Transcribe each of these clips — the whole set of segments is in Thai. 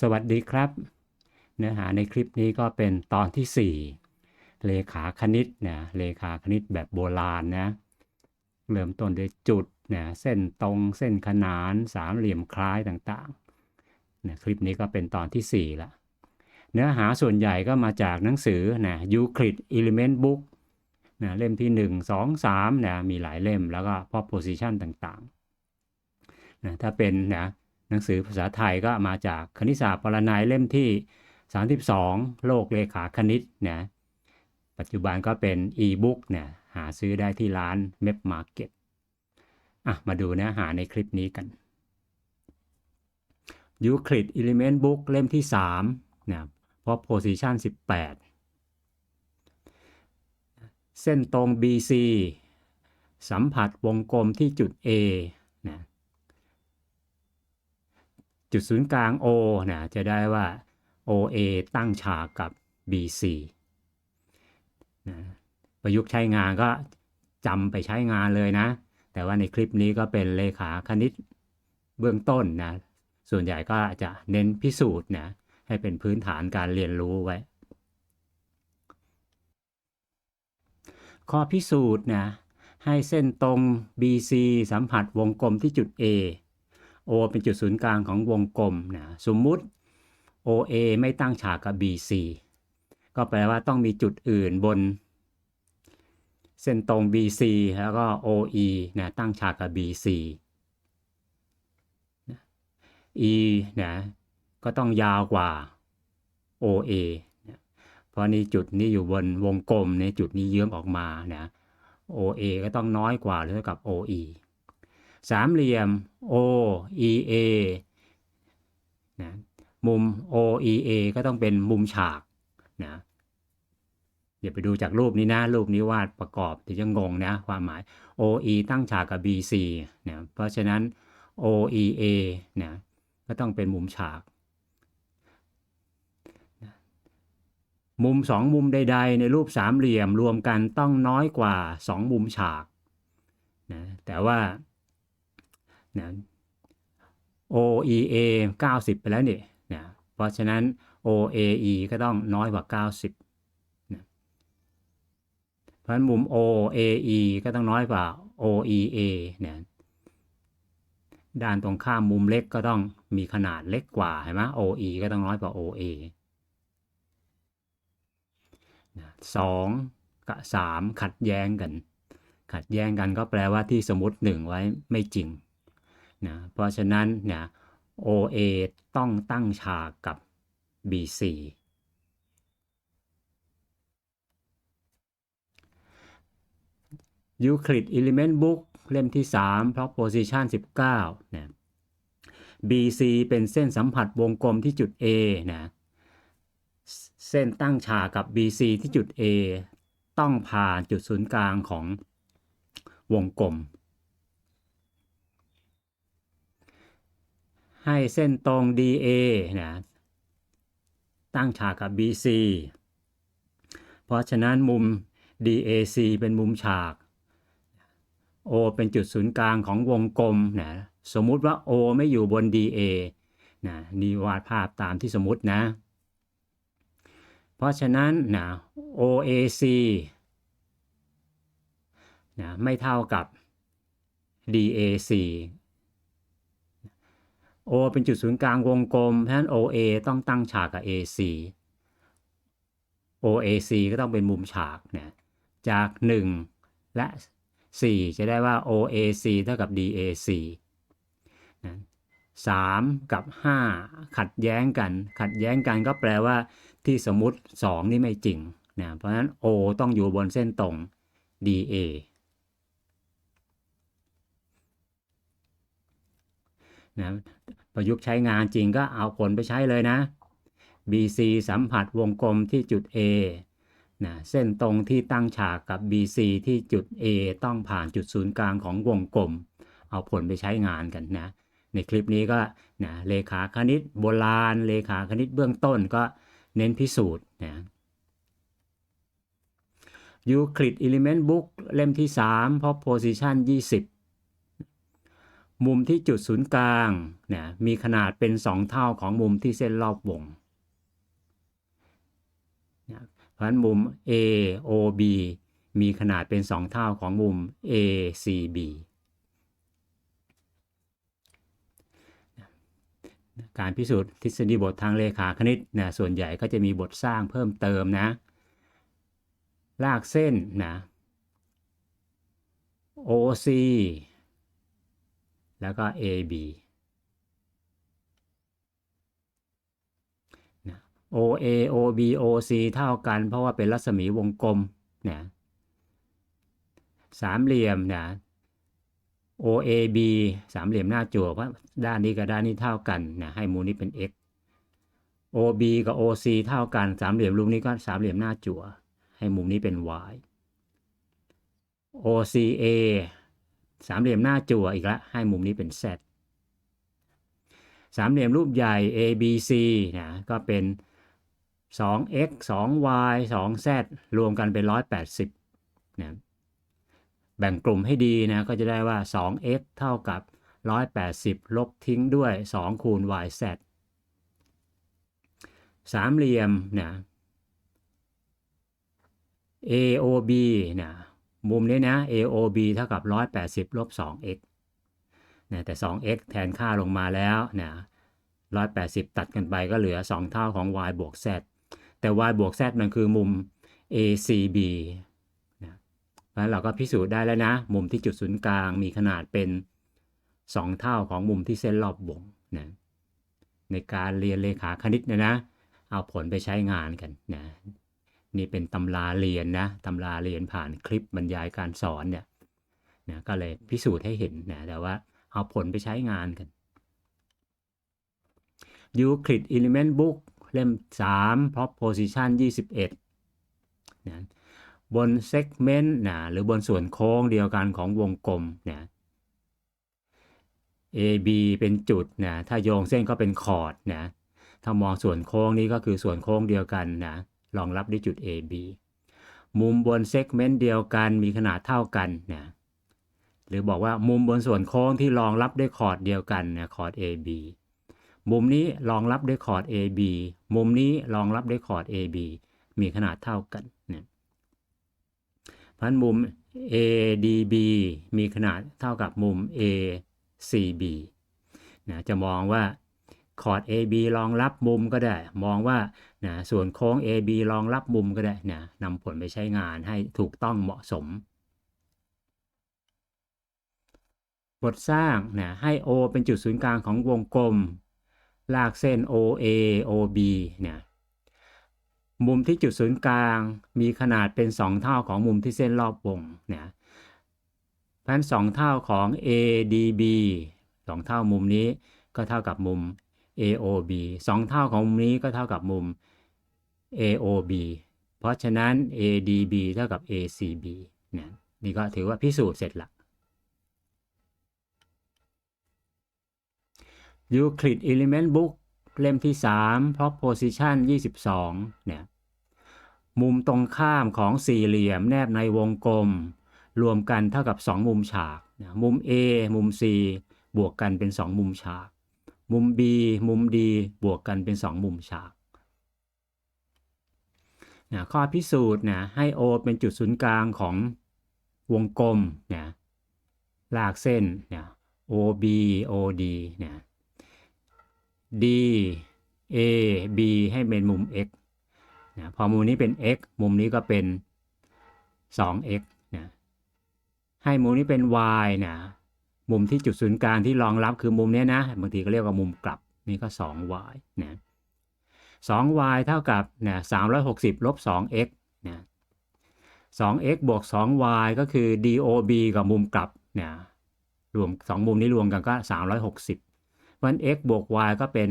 สวัสดีครับ เนื้อหาในคลิปนี้ก็เป็นตอนที่ 4 เลขาคณิตนะเลขาคณิตแบบโบราณนะเริ่มต้นด้วยจุดนะเส้นตรงเส้นขนานสามเหลี่ยมคล้ายต่างๆนะคลิปนี้ก็เป็นตอนที่4ละเนื้อหาส่วนใหญ่ก็มาจากหนังสือนะ Euclid Element Book นะเล่มที่ 1 2 3นะมีหลายเล่มแล้วก็ proposition ต่างๆนะถ้าเป็นนะ หนังสือภาษาไทยก็มาจากคณิตศาสตร์ปรนัยเล่มที่ 32 โลกเลขาคณิตนะปัจจุบันก็เป็น e-book เนี่ยหาซื้อได้ที่ร้าน m e p Market อะมาดูเนื้อหาในคลิปนี้กัน Euclid Element Book เล่มที่3นะเพราะ position 18 เส้นตรง BC สัมผัสวงกลมที่จุด A นะ จุดศูนย์กลาง O นะจะได้ว่า OA ตั้งฉากกับ BC นะประยุกต์ใช้งานก็จำไปใช้งานเลยนะ แต่ว่าในคลิปนี้ก็เป็นเลขาคณิตเบื้องต้นนะ ส่วนใหญ่ก็จะเน้นพิสูจน์นะ ให้เป็นพื้นฐานการเรียนรู้ไว้ ข้อพิสูจน์นะ ให้เส้นตรง BC สัมผัสวงกลมที่จุด A O เป็นจุดศูนย์กลางของวงกลมนะสมมุติ OA ไม่ตั้งฉากกับ BC ก็แปลว่าต้องมีจุดอื่นบน เส้นตรง BC แล้วก็ OE นะตั้งฉากกับ BC E นะก็ต้องยาวกว่า OA นะเพราะนี่จุดนี้อยู่บนวงกลมในจุดนี้เยื้องออกมานะ OA ก็ต้องน้อยกว่าหรือเท่ากับ OE สามเหลี่ยม OEA นะมุม OEA ก็ต้องเป็นมุมฉากนะอย่าไปดูจากรูปนี้นะรูปนี้วาดประกอบเดี๋ยวจะงงนะความหมาย OE ตั้งฉากกับ BC นะเพราะฉะนั้น OEA นะก็ต้องเป็นมุมฉากมุมสองมุมใด ๆ ในรูปสามเหลี่ยมรวมกันต้องน้อยกว่าสองมุมฉากนะแต่ว่า นะ OEA 90 ไปแล้วเนี่ยนะเพราะฉะนั้น OAE ก็ต้องน้อยกว่า 90นะเพราะฉะนั้นมุม OAE ก็ต้องน้อยกว่า OEA นะด้านตรงข้ามมุมเล็กก็ต้องมีขนาดเล็กกว่าเห็นไหม OE ก็ต้องน้อยกว่า OA นะสองกับสามขัดแย้งกัน ขัดแย้งกันก็แปลว่าที่สมมติหนึ่งไว้ไม่จริง นะเพราะฉะนั้นนะ OA ต้องตั้งฉากกับ BC Euclid Element Book เล่มที่3 proposition 19 นะ BC เป็นเส้นสัมผัสวงกลมที่จุด A นะ เส้นตั้งฉากกับ BC ที่จุด A ต้องผ่านจุดศูนย์กลางของวงกลม ให้เส้นตรง DA นะตั้งฉากกับ BC เพราะฉะนั้นมุม DAC เป็นมุมฉาก O เป็นจุดศูนย์กลางของวงกลมนะสมมุติว่า O ไม่อยู่บน DA นะนี่วาดภาพตามที่สมมุตินะ เพราะฉะนั้นนะ OAC นะไม่เท่ากับ DAC O เป็นจุดศูนย์กลางวงกลมเพราะฉะนั้น OA ต้องตั้งฉากกับ AC OAC ก็ต้องเป็นมุมฉากเนะจาก 1 และ 4 จะได้ว่า OAC เท่ากับ DAC นะ3 กับ 5 ขัดแย้งกัน ขัดแย้งกันก็แปลว่าที่สมมุติ 2 นี่ไม่จริงนะเพราะฉะนั้น O ต้องอยู่บนเส้นตรง DA นะประยุกต์ใช้งานจริงก็เอาผลไปใช้เลยนะ BC สัมผัสวงกลมที่จุด A นะเส้นตรงที่ตั้งฉากกับ BC ที่จุด A ต้องผ่านจุดศูนย์กลางของวงกลม เอาผลไปใช้งานกันนะ ในคลิปนี้ก็นะเลขาคณิตโบราณ เลขาคณิตเบื้องต้นก็เน้นพิสูจน์นะ Euclid Element Book เล่มที่3 proposition 20 มุมที่จุดศูนย์กลางเนะมีขนาดเป็น 2 เท่าของมุมที่เส้นรอบวงเพราะฉะนั้นมุม AOB มีขนาดเป็น 2 เท่าของมุม ACB การพิสูจน์ทฤษฎีบททางเลขาคณิตนะส่วนใหญ่ก็จะมีบทสร้างเพิ่มเติมนะ ลากเส้นนะ OC แล้วก็ AB OA OB OC เท่ากัน เพราะว่าเป็นรัศมีวงกลมนะสามเหลี่ยมนะ OAB สามเหลี่ยมหน้าจั่วเพราะด้านนี้กับด้านนี้เท่ากันนะให้มูลนี้เป็น x OB กับ OC เท่ากันสามเหลี่ยมรูปนี้ก็สามเหลี่ยมหน้าจั่วให้มุมนี้เป็น y OCA สามเหลี่ยมหน้าจั่วอีกแล้วให้มุมนี้เป็น z สามเหลี่ยมรูปใหญ่ ABC นะก็เป็น 2x 2y 2z รวมกันเป็น 180นะแบ่งกลุ่มให้ดีนะก็จะได้ว่า 2x เท่ากับ 180 ลบทิ้งด้วย 2 คูณ yz สามเหลี่ยมนะ AOB นะ มุมนี้นะ AOB เท่ากับ 180ลบ 2x นะแต่ 2x แทนค่าลงมาแล้วนะ180 ตัดกันไปก็เหลือ 2 เท่าของ y บวก z แต่ y บวก z มันคือมุม ACB นะเพราะฉะนั้นเราก็พิสูจน์ได้แล้วนะ มุมที่จุดศูนย์กลางมีขนาดเป็น 2 เท่าของมุมที่เส้นรอบวงนะในการเรียนเลขาคณิตนะนะ เอาผลไปใช้งานกันนะ นี่เป็นตำราเรียนนะตำราเรียนผ่านคลิปบรรยายการสอนเนี่ยนะก็เลยพิสูจน์ให้เห็นนะแต่ว่าเอาผลไปใช้งานกัน Euclid Element Book เล่ม 3 Proposition 21นะบนเซกเมนต์นะหรือบนส่วนโค้งเดียวกันของวงกลมนะ AB เป็นจุดนะถ้าโยงเส้นก็เป็นคอร์ดนะถ้ามองส่วนโค้งนี้ก็คือส่วนโค้งเดียวกันนะ รองรับด้วยจุด AB มุมบนเซกเมนต์เดียวกันมีขนาดเท่ากันนะหรือบอกว่ามุมบนส่วนโค้งที่รองรับด้วยคอร์ดเดียวกันนะคอร์ด AB มุมนี้รองรับด้วยคอร์ด AB มุมนี้รองรับด้วยคอร์ด AB มีขนาดเท่ากันนะพันมุม ADB มีขนาดเท่ากับมุม ACB นะจะมองว่า คอร์ด AB รองรับมุมก็ได้ มองว่านะส่วนโค้ง AB รองรับมุมก็ได้นะนำผลไปใช้งานให้ถูกต้องเหมาะสม บทสร้างนะให้ O เป็นจุดศูนย์กลางของวงกลม ลากเส้น OA OB เนี่ยมุมที่จุดศูนย์กลางมีขนาดเป็น 2 เท่าของมุมที่เส้นรอบวงนะพราะฉะนั้น2เท่าของ ADB 2 เท่ามุมนี้ก็เท่ากับมุม AOB 2 เท่าของมุมนี้ก็เท่ากับมุม AOB เพราะฉะนั้น ADB เท่ากับ ACB นะนี่ก็ถือว่าพิสูจน์เสร็จละ Euclid Element Book เล่มที่ 3 Proposition 22 เนี่ย มุมตรงข้ามของสี่เหลี่ยมแนบในวงกลม รวมกันเท่ากับ 2 มุมฉาก มุม A มุม C บวกกันเป็น 2 มุมฉาก มุม B มุม D บวกกันเป็น 2 มุมฉากนะข้อพิสูจน์นะให้ O เป็นจุดศูนย์กลางของวงกลมนะลากเส้นนะ OB OD นะ D A B ให้เป็นมุม x นะพอมุมนี้เป็น x มุมนี้ก็เป็น 2x นะให้มุมนี้เป็น y นะ มุมที่จุดศูนย์กลางที่รองรับคือมุมนี้นะบางทีก็เรียกว่ามุมกลับนี่ก็ 2y นะ 2y เท่ากับนะ360ลบ 2x นะ 2x บวก 2y ก็คือ DOB กับมุมกลับนะรวม2มุมนี้รวมกันก็360เพราะฉะนั้น x บวก y ก็เป็น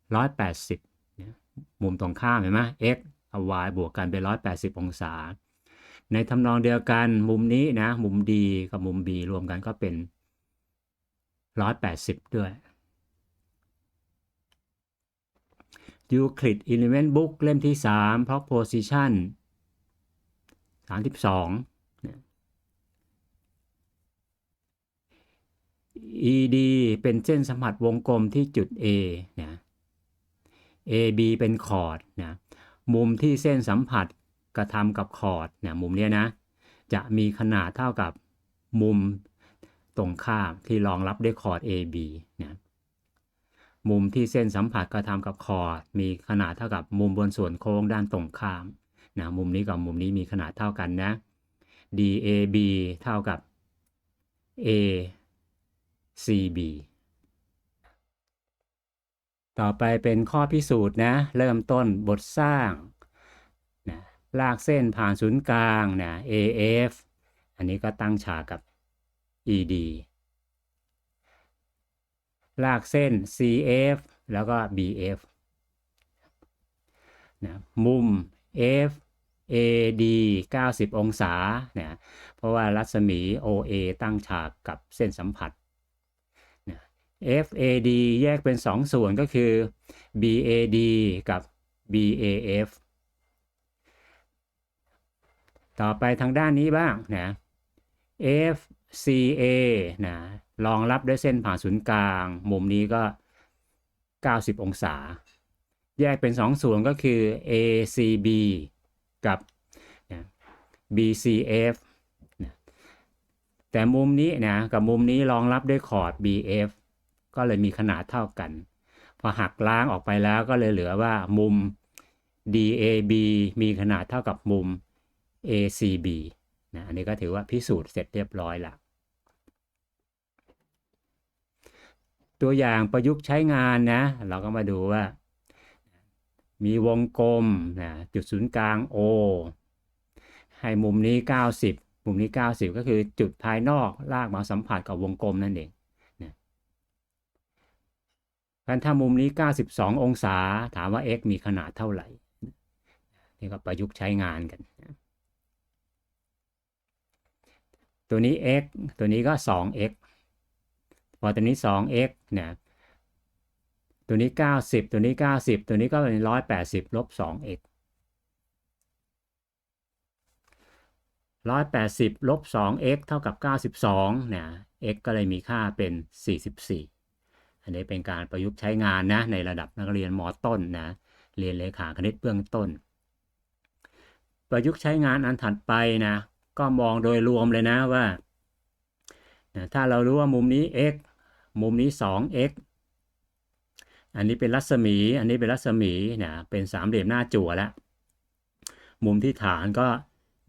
180นะมุมตรงข้ามเห็นไหม x กับ y บวกกันเป็น180องศา ในทำนองเดียวกันมุมนี้นะ มุม D กับมุม B รวมกันก็เป็น 180 ด้วย Euclid Element Book เล่มที่ 3 Proposition 32 ED เป็นเส้นสัมผัสวงกลมที่จุด A นะ AB เป็นคอร์ดนะ มุมที่เส้นสัมผัส กระทำกับคอร์ดนะมุมเนี้ยนะ จะมีขนาดเท่ากับมุมตรงข้ามที่รองรับด้วยคอร์ด AB เนะมุมที่เส้นสัมผัสกระทำกับคอร์ดมีขนาดเท่ากับมุมบนส่วนโค้งด้านตรงข้ามนะมุมนี้กับมุมนี้มีขนาดเท่ากันนะ DAB เท่ากับ ACB ต่อไปเป็นข้อพิสูจน์นะ เริ่มต้นบทสร้าง ลากเส้นผ่านศูนย์กลางนะ AF อันนี้ก็ตั้งฉากกับ ED ลากเส้น CF แล้วก็ BF นะมุม F AD 90 องศาเนะเพราะว่ารัศมี OA ตั้งฉากกับเส้นสัมผัสนะ FAD แยกเป็น 2 ส่วนก็คือ BAD กับ BAF ต่อไปทางด้านนี้บ้างนะ FCA นะรองรับด้วยเส้นผ่าศูนย์กลาง มุมนี้ก็ 90 องศา แยกเป็น 2 ส่วนก็คือ ACB กับนะ BCF นะแต่มุมนี้นะกับมุมนี้รองรับด้วยคอร์ด BF ก็เลยมีขนาดเท่ากัน พอหักล้างออกไปแล้วก็เลยเหลือว่ามุม DAB มีขนาดเท่ากับมุม ACB นะอันนี้ก็ถือว่าพิสูจน์เสร็จเรียบร้อยละตัวอย่างประยุกต์ใช้งานนะ เราก็มาดูว่า มีวงกลมนะจุดศูนย์กลาง O ให้มุมนี้ 90 มุมนี้ 90 ก็คือจุดภายนอกลากมาสัมผัสกับวงกลมนั่นเองนะพันถ้ามุมนี้ 92 องศา ถามว่า x มีขนาดเท่าไหร่ นี่ก็ประยุกต์ใช้งานกันนะ ตัวนี้ x ตัวนี้ก็ 2x พอตัวนี้ 2x เนี่ยตัวนี้ 90 ตัวนี้ 90 ตัวนี้ก็เป็น 180 ลบ 2x 180 ลบ 2x เท่ากับ 92เนี่ย x ก็เลยมีค่าเป็น 44 อันนี้เป็นการประยุกต์ใช้งานนะ ในระดับนักเรียนมต้นนะ เรียนเลขาคณิตเบื้องต้น ประยุกต์ใช้งานอันถัดไปนะ ก็มองโดยรวมเลยนะว่า ถ้าเรารู้ว่ามุมนี้ x มุมนี้ 2x อันนี้เป็นรัศมี อันนี้เป็นรัศมีนะเป็นสามเหลี่ยมหน้าจั่วแล้วมุมที่ฐานก็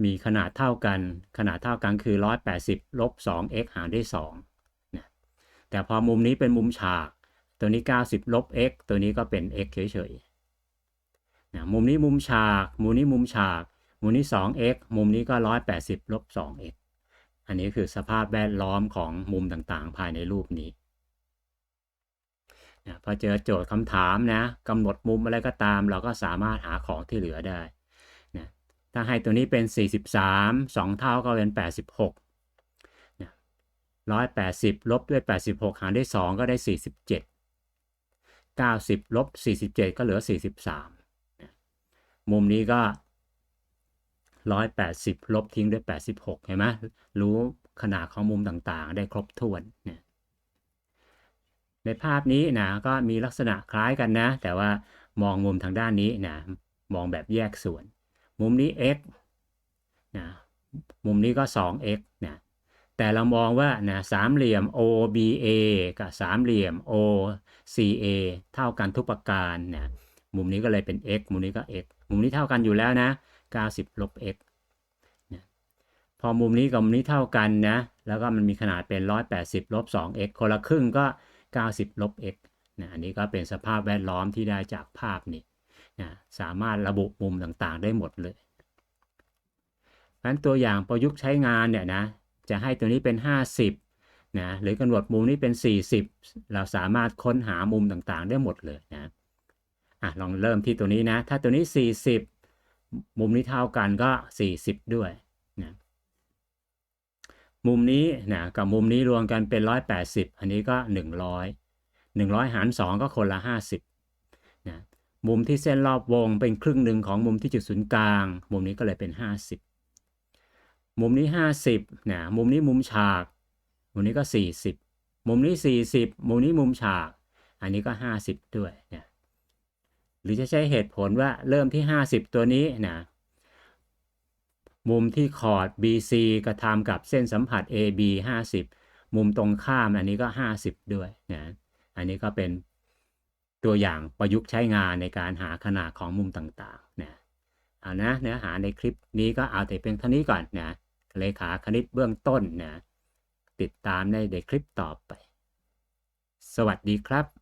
มีขนาดเท่ากัน ขนาดเท่ากันคือ 180ลบ 2x หารด้วย2นะแต่พอมุมนี้เป็นมุมฉาก ตัวนี้ 90ลบ x ตัวนี้ก็เป็น x เฉยๆนะมุมนี้มุมฉาก มุมนี้มุมฉาก มุมนี้ 2x มุมนี้ก็ 180ลบ 2x อันนี้คือสภาพแวดล้อมของมุมต่างๆ ภายในรูปนี้นะพอเจอโจทย์คำถามนะกำหนดมุมอะไรก็ตาม เราก็สามารถหาของที่เหลือได้นะถ้าให้ตัวนี้เป็น 43 2 เท่าก็เป็น 86นะ180 ลบด้วย 86 หารด้วย 2 ก็ได้ 47 90 ลบ 47 ก็เหลือ 43 มุมนี้ก็ 180 ลบทิ้งด้วย 86 เห็นไหมรู้ขนาดของมุมต่างๆ ได้ครบถ้วนเนี่ยในภาพนี้นะก็มีลักษณะคล้ายกันนะ แต่ว่ามองมุมทางด้านนี้นะมองแบบแยกส่วน มุมนี้ x นะมุมนี้ก็ 2x นะแต่เรามองว่านะสามเหลี่ยม OBA กับสามเหลี่ยม OCA เท่ากันทุกประการนะมุมนี้ก็เลยเป็น x มุมนี้ก็ x มุมนี้เท่ากันอยู่แล้วนะ 90ลบ x นะพอมุมนี้กับมุมนี้เท่ากันนะ แล้วก็มันมีขนาดเป็น 180ลบ 2x คนละครึ่งก็ 90ลบ x นะอันนี้ก็เป็นสภาพแวดล้อมที่ได้จากภาพนี้นะสามารถระบุมุมต่างๆ ได้หมดเลยเพราะนั้นตัวอย่างประยุกต์ใช้งานเนี่ยนะจะให้ตัวนี้เป็น 50นะหรือกำหนดมุมนี้เป็น 40 เราสามารถค้นหามุมต่างๆ ได้หมดเลยนะอะลองเริ่มที่ตัวนี้นะ ถ้าตัวนี้ 40 มุมนี้เท่ากันก็ 40 ด้วยนะมุมนี้นะกับมุมนี้รวมกันเป็น 180 อันนี้ก็ 100 100 หาร 2 ก็คนละ 50นะมุมที่เส้นรอบวงเป็นครึ่งหนึ่งของมุมที่จุดศูนย์กลาง มุมนี้ก็เลยเป็น 50 มุมนี้ 50นะมุมนี้มุมฉาก มุมนี้ก็ 40 มุมนี้ 40 มุมนี้มุมฉาก อันนี้ก็ 50 ด้วยเนี่ย หรือจะใช้เหตุผลว่าเริ่มที่ 50 ตัวนี้นะมุมที่คอร์ด BC กระทำกับเส้นสัมผัส AB 50 มุมตรงข้ามอันนี้ก็ 50 ด้วยนะอันนี้ก็เป็นตัวอย่างประยุกต์ใช้งานในการหาขนาดของมุมต่างๆนะเอานะเนื้อหาในคลิปนี้ก็เอาแต่เพียงเท่านี้ก่อนนะเลขาคณิตเบื้องต้นนะติดตามในในคลิปต่อไป สวัสดีครับ